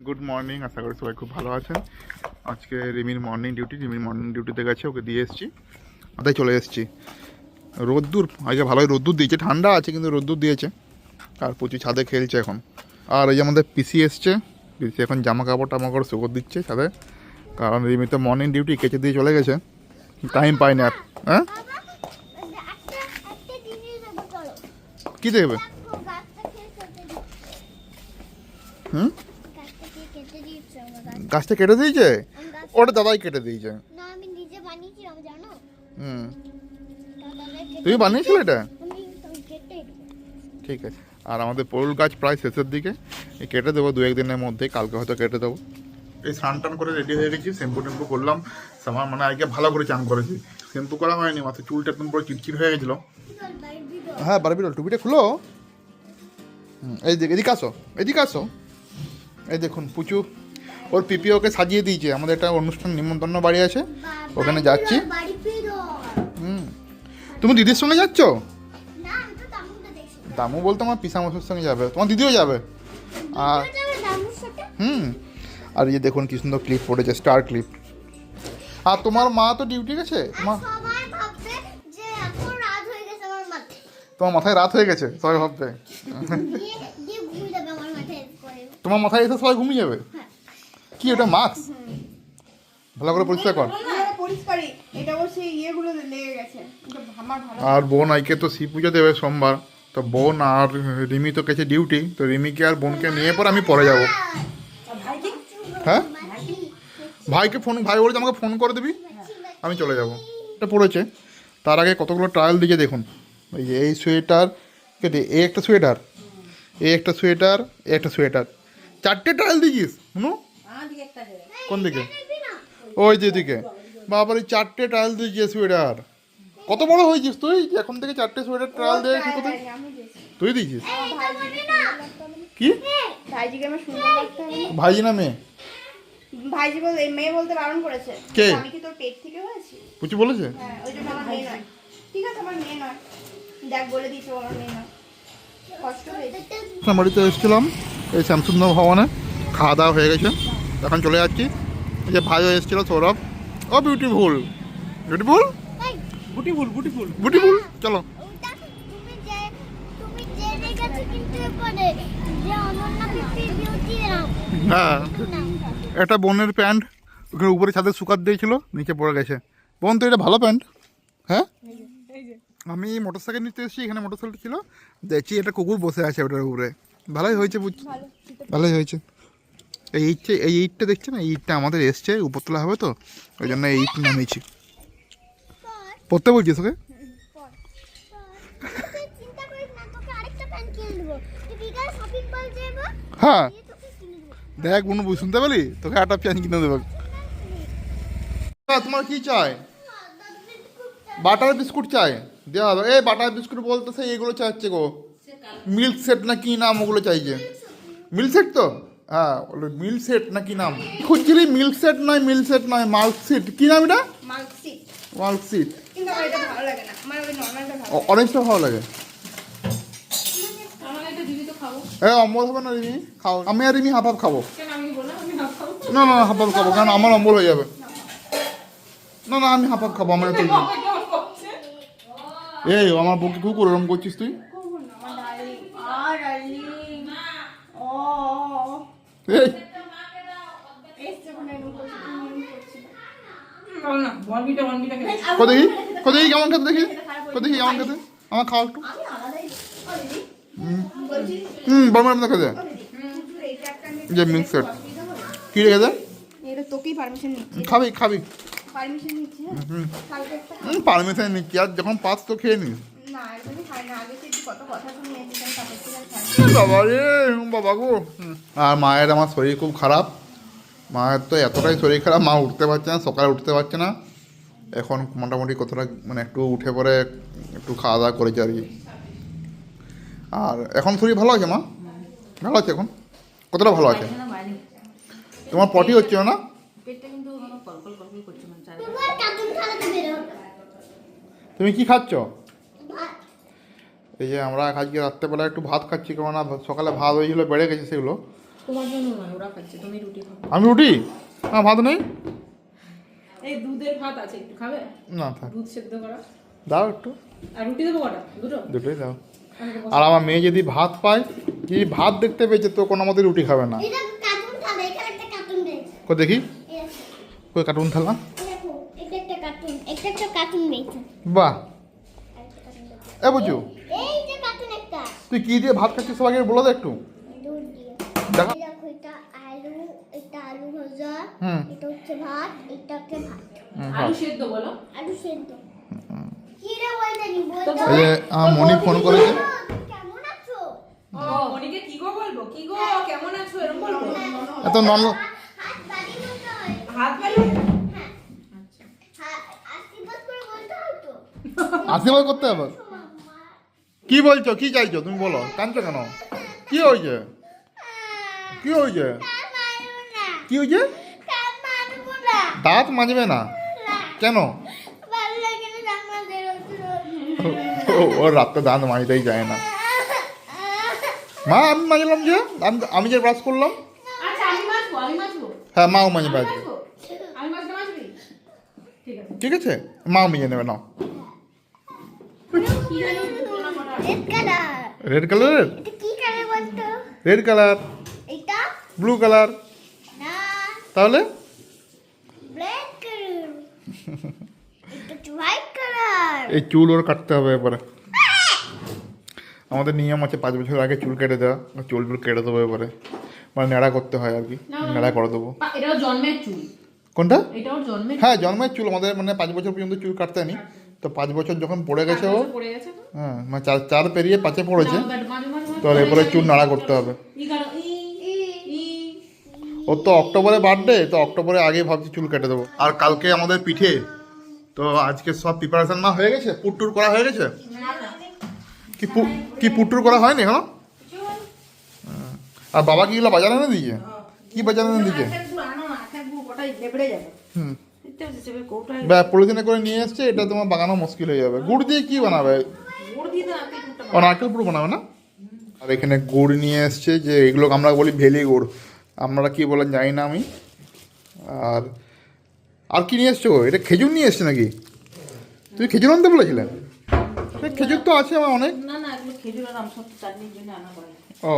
Good morning আশা করি সবাই খুব ভালো আছেন। আজকে রিমির মর্নিং ডিউটি রিমির মর্নিং ডিউটিতে গেছে, ওকে দিয়ে এসেছি। আদায় চলে এসেছি। রোদ্দুর আজকে ভালোই রোদ্দুর দিয়েছে, ঠান্ডা আছে কিন্তু রোদ্দুর দিয়েছে। আর প্রচুর ছাদে খেলছে এখন। আর এই যে আমাদের পিসি এসছে পিসি এখন জামা কাপড় টামা করে শুকো দিচ্ছে ছাদে। কারণ রিমি তো মর্নিং ডিউটি কেচে দিয়ে চলে গেছে। টাইম পাই না হ্যাঁ? কী দেখবে হুম গাছটা খেয়ে কেটে দিচ্ছে আমার গাছ গাছটা কেটে দিয়েছে? ওটা দাদাই কেটে দিয়েছে। না আমি নিজে বানিয়েছিলাম জানো? হুম। তুমি বানিয়েছিলে এটা? ঠিক আছে। আর আমাদের পরুল গাছ প্রায় শেষের দিকে। এই কেটে দেবো দু একদিনের মধ্যে কালকে হয়তো কেটে দেবো। এই স্নান টান করে রেডি হয়ে গেছি শ্যাম্পু ট্যাম্পু করলাম। আমার মানে আজকে ভালো করে চান করেছি। শ্যাম্পু করা হয়নি মাথায় চুলটা একদম পুরো চিটচিট হয়ে গেছিল। হ্যাঁ বারবি টুপিটা খুলো। হুম, এই দিকে এদিকে আসো এদিকে আসো। এই দেখুন পুচু। ওর পিপি ওকে সাজিয়ে দিয়েছে। আমাদের একটা অনুষ্ঠান নিমন্ত্রণ বাড়ি আছে। ওখানে যাচ্ছি। হুম। তুমি দিদির সঙ্গে যাচ্ছ? দামু বলতে আমার পিসামশের সঙ্গে যাবে। তোমার দিদিও যাবে? আর হুম। আর ইয়ে দেখুন কি সুন্দর ক্লিপ পড়েছে স্টার ক্লিপ আর তোমার মা তো ডিউটি গেছে? মা তোমার মাথায়। রাত হয়ে গেছে? সবাই ভাববে। তোমার মাথায় এসে সবাই ঘুমিয়ে যাবে? হ্যাঁ। কি ওটা মাস্ক ভালো করে পরিষ্কার কর। আর বোন আইকে তো শিব পুজো দেবে সোমবার। তো বোন আর রিমি তো গেছে ডিউটি তো রিমিকে আর বোনকে নিয়ে পর আমি পরে যাব। হ্যাঁ? ভাইকে ফোন ভাই বলেছে আমাকে ফোন করে দিবি? আমি চলে যাব। এটা পড়েছে। তার আগে কতগুলো ট্রায়াল দিয়েছে দেখুন। এই যে এই সোয়েটার কেটে এই একটা সোয়েটার এই একটা সোয়েটার এই একটা সোয়েটার চারটে ট্রায়াল দিয়েছিস হুনু কোন দিকে? ওই যে দিকে বাবার এই চারটে ট্রায়াল দিয়েছিস সোয়েটার কত বড় হয়েছিস তুই? এখন থেকে চারটে সোয়েটার ট্রায়াল দিয়ে কি কোথায়? তুই দিয়েছিস কি? ভাইজিকে আমার সুন্দর লাগতে হবে। ভাইজি না মেয়ে? ভাইজি বল মেয়ে বলতে বারণ করেছে। কে? আমি কি তোর পেট থেকে হয়েছি? পুচু বলেছে? হ্যাঁ ওই জন্য আমার মেয়ে নয়। ঠিক আছে আমার মেয়ে নয়। দেখ বলে দিয়েছে আমার মেয়ে নয়। কষ্ট হয়েছে। বাড়িতে এসেছিলাম এই শ্যামসুন্দর ভবনে খাওয়া দাওয়া হয়ে গেছে। এখন চলে যাচ্ছি। এই যে ভাইও এসেছিল সৌরভ। ও বিউটিফুল বিউটিফুল বিউটিফুল চলো। ওটা তুমি যে তুমি যে রেখেছো কিন্তু এরপরে যে অনন্যা পিপি বিউটি নাম হ্যাঁ। একটা বোনের প্যান্ট ওখানে উপরে ছাদে শুকাত দিয়েছিল নিচে পড়ে গেছে। বোন তো এটা ভালো প্যান্ট। হ্যাঁ? আমি মোটর সাইকেল নিতে এসেছি এখানে মোটর সাইকেল ছিল। দেখছি একটা কুকুর বসে আছে ওটার উপরে। ভালোই হয়েছে বুঝছি ভালোই হয়েছে। এই ইটটা এই ইটটা দেখছে না ইটটা আমাদের এসছে, উপরতলা হবে তো, ওই জন্য এই ইট নামিয়েছি। পড়তে বলছিস ওকে? হ্যাঁ। দেখ বোন শুনতে পেলি? তোকে একটা প্যান্ট কিনে দেবো। তোমার কি চাই? বাটার বিস্কুট চাই। দেওয়া হবে। এই বাটার বিস্কুট বলতে সেই এগুলো চাইছে গো। মিল্ক সেট না কি নাম ওগুলো চাইছে? মিল্ক সেট তো? হ্যাঁ মিল্ক সেট না কি নাম? খুঁজছিলি মিল্ক সেট নয় মিল্ক সেট নয় মাল্ক সিট। কি নাম এটা? মার্কশিট মাল্ক সিট। কিন্তু আমার এটা ভালো লাগে না। আমার ওই নর্মালটা ভালো অরেঞ্জটা ভালো লাগে। আমার একটা দিবি তো খাব। এ অম্বল হবে না রিমি খাও। আমি আর রিমি হাফ হাফ খাব। কেন আমি বললাম আমি না না না হাফ হাফ খাব কারণ আমার অম্বল হয়ে যাবে। না না আমি হাফ হাফ খাব আমার এই আমার বুকে কুকুর এরকম করছিস তুই আমার ডার্লিং আর ডার্লিং ও এই এসছে ওখানে এরকম করছে তুমি এরকম করছি বল না বলবিটা বলবিটা খেলে কো দেখি কো দেখি কেমন খেতে দেখি। কো দেখি কেমন খেতে। আমার খাওয়া একটু। হুম। বড় খেতে। যে মিক্স সেট। কি রেখে দে খাবি খাবি। পারমিশন হ্যাঁ? পারমিশন নিচ্ছি। আর যখন পাস তো খেয়ে নিস। আর বাবা রে বাবা গো। আর মায়ের আমার শরীর খুব খারাপ। মায়ের তো এতটাই শরীর খারাপ মা উঠতে পারছে না সকালে উঠতে পারছে না। এখন মোটামুটি কতটা মানে একটু উঠে পরে একটু খাওয়া দাওয়া করেছে আর কি। আর এখন শরীর ভালো আছে মা? ভালো আছে এখন? কতটা ভালো আছে? তোমার পটি হচ্ছে না? তুমি কিন্তু আমার এই যে আমরা আজকে রাত্রেবেলা একটু ভাত খাচ্ছি কেননা সকালে ভাত হয়েছিল বেড়ে গেছে সেগুলো। তোমার জন্য নয় ওরা খাচ্ছে তুমি রুটি খাবে আমি রুটি? হ্যাঁ ভাত নেই? এই দুধের ভাত আছে একটু খাবে? না থাক। দুধ সেদ্ধ করা। দাও একটু। আর রুটি দেবো কটা? দুটো? দুটোই দাও। আর আমার মেয়ে যদি ভাত পায় কি ভাত দেখতে পেয়েছে তো কোনো মতে রুটি খাবে না। এটা কার্টুন থামে এখানে একটা কার্টুন রয়েছে কো দেখি? কই কার্টুন থালা? দেখো এটা একটা কার্টুন এটা একটা কার্টুন রয়েছে বাহ। এ বুঝু এই যে কার্টুন একটা তুই কি দিয়ে ভাত খাচ্ছিস সবাইকে বলে দে একটু। দুধ দেখা এটা আলু এটা আলু ভাজা এটা হচ্ছে ভাত এটা হচ্ছে ভাত। আলু সেদ্ধ বলো। আলু সেদ্ধ। কি রে বলতে বলতো এই মনি ফোন করেছে। কেমন আছো? মনিকে কি গো বলব? কি গো? কেমন আছো? এরকম বলব এত নন হাত বাড়িয়ে দিতে হয়। হাত হ্যাঁ। আচ্ছা। হা- আশীর্বাদ করে বলতে হয় তো। আশীর্বাদ করতে হবে। কি বলছো? কি চাইছো? তুমি বলো। কাঁদছো কেন? কি হয়েছে? কি হয়েছে? কি হয়েছে? না দাঁত মাজবে না। না কেন? না ও- ওর রাত্রে দাঁত মাজতেই যায় না। মা আমি মাজলাম যে। আমি- যে ব্রাশ করলাম। আচ্ছা হ্যাঁ মাও মাছটা মাছবি ঠিক আছে। মাও মেজে নেবে নাও। করা রেড কালার রেড কালারের এটা কি কালার বলতো? রেড কালার এটা ব্লু কালার না। তাহলে? ব্ল্যাক কালার এটা হোয়াইট কালার এই চুল ওর কাটতে হবে এবারে। আমাদের নিয়ম আছে পাঁচ বছর আগে চুল কেটে দেওয়া চুল টুল কেটে দেবো এবারে। মানে নেড়া করতে হয় আর কি নেড়া করে দেবো। এটাও জন্মের চুল। কোনটা? এটাও জন্মের হ্যাঁ জন্মের চুল। আমাদের মানে পাঁচ বছর পর্যন্ত চুল কাটতে নি তো পাঁচ বছর যখন পড়ে গেছে ও? হ্যাঁ মানে চার চার পেরিয়ে পাঁচে পড়েছে। তো এরপরে চুল নাড়া করতে হবে। ওর তো অক্টোবরে বার্থডে তো অক্টোবরে আগে ভাবছি চুল কেটে দেবো। আর কালকে আমাদের পিঠে তো আজকে সব প্রিপারেশন না হয়ে গেছে? পুট্টুর করা হয়ে গেছে? কি কি পুট্টুর করা হয়নি এখনও। আর বাবা কি এগুলো বাজারে এনে দিয়েছে কি বাজারে এনে দিয়েছে যাবে। হুম। এবার পলিথিনে করে নিয়ে এসছে এটা তোমার বাগানো মুশকিল হয়ে যাবে। গুড় দিয়ে কি বানাবে? ও নারকেল পুরো বানাবে না? আর এখানে গুড় নিয়ে এসছে যে এগুলো আমরা বলি ভেলি গুড়। আপনারা কি বলেন জানি না আমি। আর আর কি নিয়ে এসছো? এটা খেজুর নিয়ে এসছে নাকি? তুই খেজুর আনতে বলেছিলেন খেজুর তো আছে আমার অনেক। ও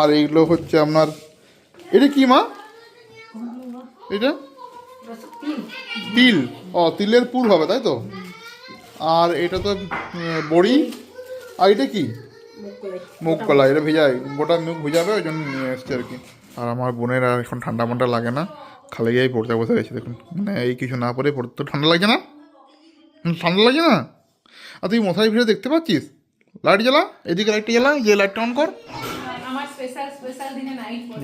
আর এইগুলো হচ্ছে আপনার এটা কি মা। এটা? তিল। ও তিলের পুর হবে তাই তো? আর এটা তো বড়ি। আর এটা কি? মুখ কলা এটা ভেজাই। গোটা মুখ ভেজাবে ওই জন্য নিয়ে এসছে আর কি। আর আমার বোনের আর এখন ঠান্ডা মান্ডা লাগে না। খালি গিয়ে পড়তে বসে গেছে দেখুন মানে এই কিছু না পরে পড়তে তো ঠান্ডা লাগে না? ঠান্ডা লাগছে না? আর তুই মশারি ভিড়ে দেখতে পাচ্ছিস? লাইট জ্বালা? এদিকে লাইটটা জ্বালা যে লাইটটা অন করে।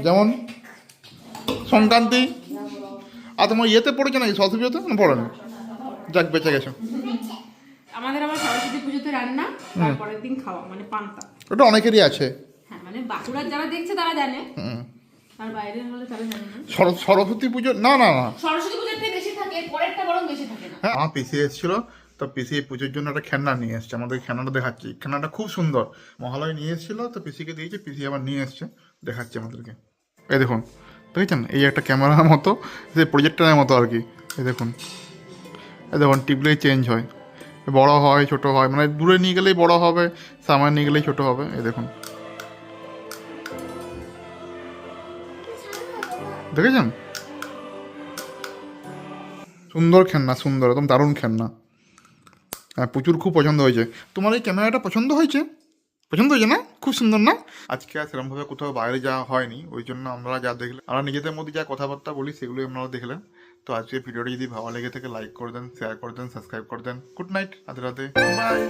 যেমন সংক্রান্তি। আর তোমার ইয়েতে পড়েছে নাকি? সরস্বতী পুজোতে না পড়েনি? যাক বেঁচে গেছো। আমাদের আবার সরস্বতী পুজোতে রান্না তারপরের দিন খাওয়া মানে পান্তা। ওটা অনেকেরই আছে। হ্যাঁ মানে বাঁকুড়ার যারা দেখছে তারা জানে। আর বাইরে হলে তারা জানে না। সরস্বতী পুজো? না না না। সরস্বতী পুজোতে বেশি থাকে পরেরটা বরং বেশি থাকে না। হ্যাঁ আমার পিসি এসেছিল তো পিসি পুজোর জন্য একটা খেলনা নিয়ে এসছে। আমাদের খেলনাটা দেখাচ্ছি। খেলনাটা খুব সুন্দর। মহালয় নিয়ে এসেছিল তো পিসিকে দিয়েছে পিসি আবার নিয়ে এসছে দেখাচ্ছে আমাদেরকে। এই দেখুন দেখেছেন? এই একটা ক্যামেরার মতো, সেই প্রজেক্টরের মতো আর কি। এই দেখুন। এই দেখুন, টিপলেই চেঞ্জ হয়। বড় হয়, ছোট হয় মানে দূরে নিয়ে গেলেই বড় হবে, সামনে নিয়ে গেলেই ছোট হবে, এই দেখুন। দেখেছেন? সুন্দর খেলনা, সুন্দর, একদম দারুণ খেলনা। হ্যাঁ প্রচুর খুব পছন্দ হয়েছে। তোমার এই ক্যামেরাটা পছন্দ হয়েছে? পছন্দ হয়েছে না? খুব সুন্দর না? আজকে আর সেরকমভাবে কোথাও বাইরে যাওয়া হয়নি। ওই জন্য আমরা যা দেখলাম আমরা নিজেদের মধ্যে যা কথাবার্তা বলি সেগুলোই আপনারা দেখলেন তো আজকে ভিডিওটি যদি ভালো লেগে থাকে লাইক করে দেন শেয়ার করে দেন সাবস্ক্রাইব করে দেন। গুড নাইট রাতে রাতে বাই